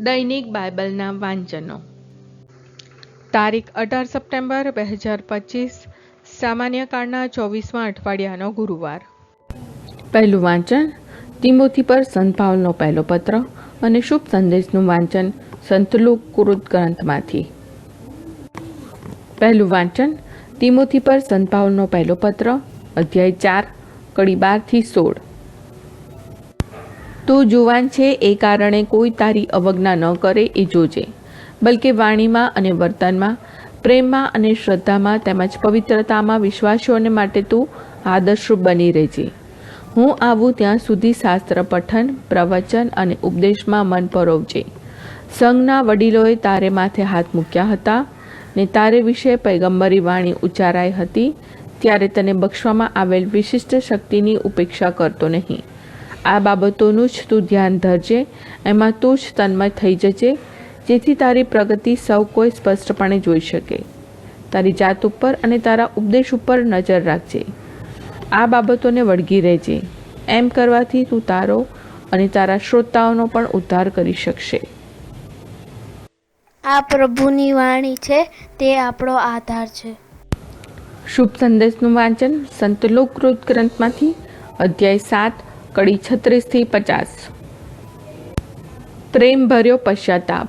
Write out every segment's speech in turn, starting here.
દૈનિક બાઇબલના વાંચનો. તારીખ અઢાર સપ્ટેમ્બર બે હજાર પચીસ, સામાન્ય કાળના ચોવીસમાં અઠવાડિયાનો ગુરુવાર. પહેલું વાંચન, તિમોથી પર સંત પાવલનો પહેલો પત્ર અને શુભ સંદેશનું વાંચન સંતલુક કૃત ગ્રંથમાંથી. પહેલું વાંચન, તિમોથી પર સંત પાવલનો પહેલો પત્ર, અધ્યાય ચાર, કડી બારથી સોળ. તું જુવાન છે, એ કારણે કોઈ તારી અવજ્ઞા ન કરે એ જોજે. બલકે વાણીમાં અને વર્તનમાં, પ્રેમમાં અને શ્રદ્ધામાં તેમજ પવિત્રતામાં વિશ્વાસીઓને માટે તું આદર્શરૂપ બની રહેજે. હું આવું ત્યાં સુધી શાસ્ત્ર પઠન, પ્રવચન અને ઉપદેશમાં મન પરોવજે. સંઘના વડીલોએ તારે માથે હાથ મૂક્યા હતા ને તારે વિશે પૈગંબરી વાણી ઉચ્ચારાઈ હતી, ત્યારે તને બક્ષવામાં આવેલ વિશિષ્ટ શક્તિની ઉપેક્ષા કરતો નહીં. આ બાબતોનું જ તું ધ્યાન ધરજે એમાં તું જ તન્મય થઈ જજે જેથી તારી પ્રગતિ સૌ કોઈ સ્પષ્ટપણે જોઈ શકે. તારી જાત ઉપર અને તારા ઉપદેશ ઉપર નજર રાખજે. આ બાબતોને વળગી રહેજે. એમ કરવાથી તું તારો અને તારા શ્રોતાઓનો પણ ઉદ્ધાર કરી શકશે. આ પ્રભુની વાણી છે તે આપણો આધાર છે. શુભ સંદેશનું વાંચન સંત લોકૃત ગ્રંથમાંથી અધ્યાય સાત કડી છત્રીસથી પચાસ. પ્રેમ ભર્યો પશ્ચાતાપ.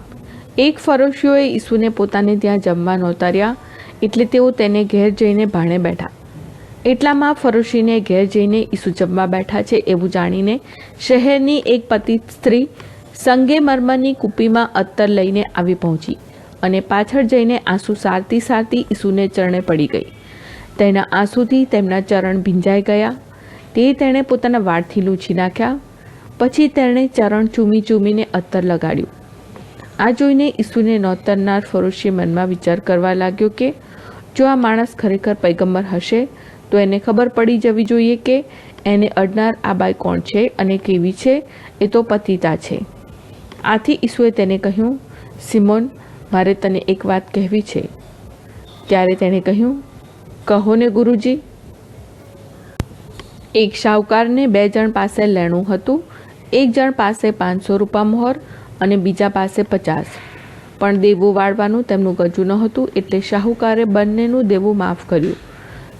એક ફરોશીઓએ ઈસુને પોતાને ત્યાં જમવા નોતર્યા, એટલે તેઓ તેને ઘેર જઈને ભાણે બેઠા. એટલામાં ફરોશીને ઘેર જઈને ઈસુ જમવા બેઠા છે એવું જાણીને શહેરની એક પતિ સ્ત્રી સંગે મર્મરની કુપીમાં અત્તર લઈને આવી પહોંચી અને પાછળ જઈને આંસુ સારતી સારતી ઈસુને ચરણે પડી ગઈ. તેના આંસુથી તેમના ચરણ ભીંજાઈ ગયા તે તેણે પોતાના વાળથી લૂછી નાખ્યા. પછી તેણે ચરણ ચૂમી ચૂમીને અત્તર લગાડ્યું. આ જોઈને ઈસુને નોતરનાર ફરોશી મનમાં વિચાર કરવા લાગ્યો કે, જો આ માણસ ખરેખર પૈગંબર હશે, તો એને ખબર પડી જવી જોઈએ કે એને અડનાર આ બાઈ કોણ છે અને કેવી છે, એ તો પતિતા છે. આથી ઈસુએ તેને કહ્યું, સિમોન, મારે તને એક વાત કહેવી છે. ત્યારે તેણે કહ્યું, કહો ને ગુરુજી. એક શાહુકારને બે જણ પાસે લેણું હતું. એક જણ પાસે પાંચસો રૂપિયા મોહર અને બીજા પાસે પચાસ. પણ દેવું વાળવાનું તેમનું ગજું ન હતું એટલે શાહુકારે બંનેનું દેવું માફ કર્યું.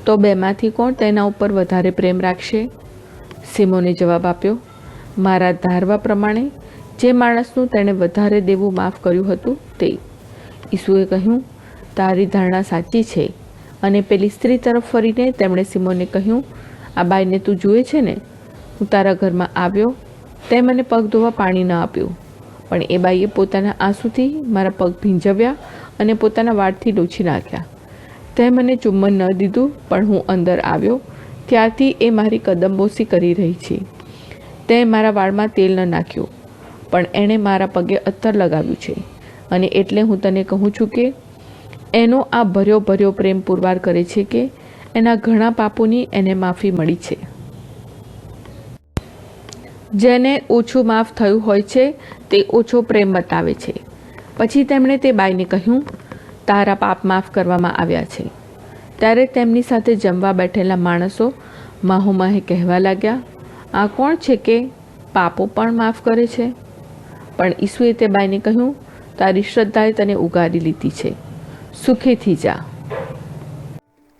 તો બેમાંથી કોણ તેના ઉપર વધારે પ્રેમ રાખશે? સિમોને જવાબ આપ્યો, મારા ધારવા પ્રમાણે જે માણસનું તેણે વધારે દેવું માફ કર્યું હતું તે. ઈસુએ કહ્યું, તારી ધારણા સાચી છે. અને પેલી સ્ત્રી તરફ ફરીને તેમણે સિમોને કહ્યું આ બાઈને તું જુએ છે ને, હું તારા ઘરમાં આવ્યો તે મને પગ ધોવા પાણી ન આપ્યું. પણ એ બાઈએ પોતાના આંસુથી મારા પગ ભીંજવ્યા અને પોતાના વાળથી લૂછી નાખ્યા. તે મને ચુંબન ન દીધું, પણ હું અંદર આવ્યો, ત્યારથી એ મારી કદમબોસી કરી રહી છે. તે મારા વાળમાં તેલ ન નાખ્યું, પણ એણે મારા પગે અત્તર લગાવ્યું છે. અને એટલે હું તને કહું છું કે, એનો આ ભર્યો ભર્યો પ્રેમ પુરવાર કરે છે કે એના ઘણા પાપોની એને માફી મળી છે. જેને ઓછું માફ થયું હોય છે, તે ઓછો પ્રેમ બતાવે છે. પછી તેમણે તે બાઈને કહ્યું, તારા પાપ માફ કરવામાં આવ્યા છે. ત્યારે તેમની સાથે જમવા બેઠેલા માણસો માહોમાહે કહેવા લાગ્યા, આ કોણ છે કે પાપો પણ માફ કરે છે? પણ ઈસુએ તે બાઈને કહ્યું, તારી શ્રદ્ધાએ તને ઉગારી લીધી છે. સુખેથી જા.